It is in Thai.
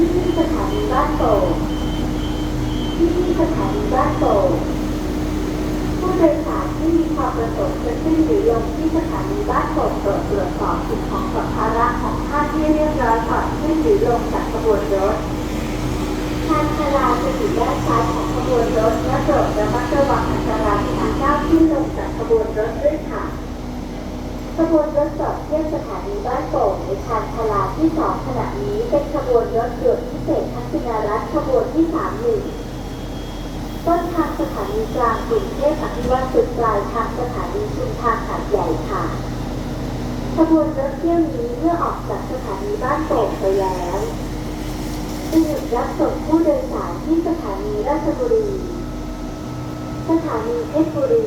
ที่ที่สถานีบ้านโป่ที่ที่สถานีบ้านโป่ผู้โดยสารที่มีความประสงค์จะขึ้นหรือลงที่สถานีบ้านโป่งโปรตรวจสอบของสัมภาระของท่าที่เรียบร้ขึ้นหรือลงจากขบวนรถทางชาลาจะอยู่ด้านซ้ายของขบวนรถและโปรดระมัดรวังอันตรายทางก้าวขึ้นลงจากขบวนรถ ขบวนรถจอดเทียบสถานีบ้านโป่งในชานชาลาที่สองขณะนี้เป็นขบวนรถด่วนพิเศษทักษิณรัฐขบวนที่สามหนึ่งต้นทางสถานีกลางกรุงเทพอภิวัตสุดปลายทางสถานีชุมทางหาดใหญ่ค่ะ ขบวนรถเที่ยวนี้เมื่อออกจากสถานีบ้านโป่งไปแล้วจะหยุดรับส่งผู้โดยสารที่สถานีราชบุรี สถานีเพชรบุรี